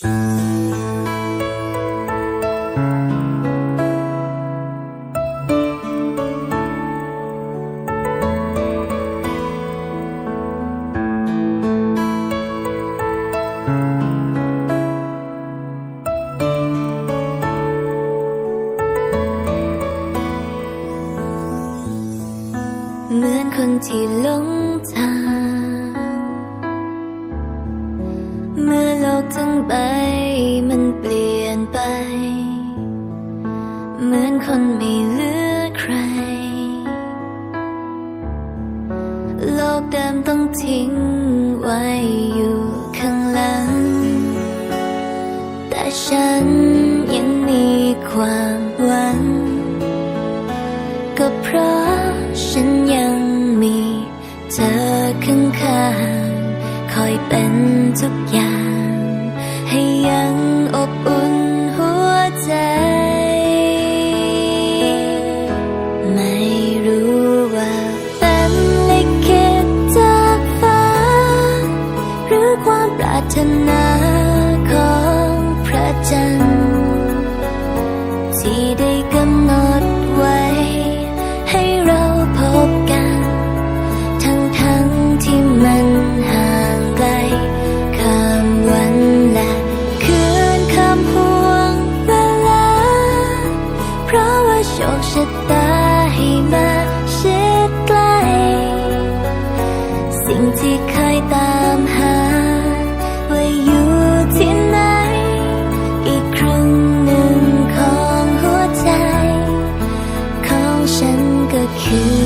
เหมือนคนที่หลงทางเมื่อ กทั้งใบมันเปลี่ยนไป เหมือนคนไม่เหลือใคร โลกเดิมต้องทิ้งไว้อยู่ข้างหลัง แต่ฉันยังมีความหวัง ก็เพราะฉันยังมีเธอข้างข้างๆคอยเป็นทุกอย่าง ของพระจันทร์ที่ได้กำหนดไว้ ให้เราพบกัน ทั้งทั้งที่มันห่างไกลข้วันและคืนข้ามห่วงเวลา เพราะว่าโชคชะตาให้มาชิดใกล้ สิ่งที่เคยตามหา ว่อยู่ you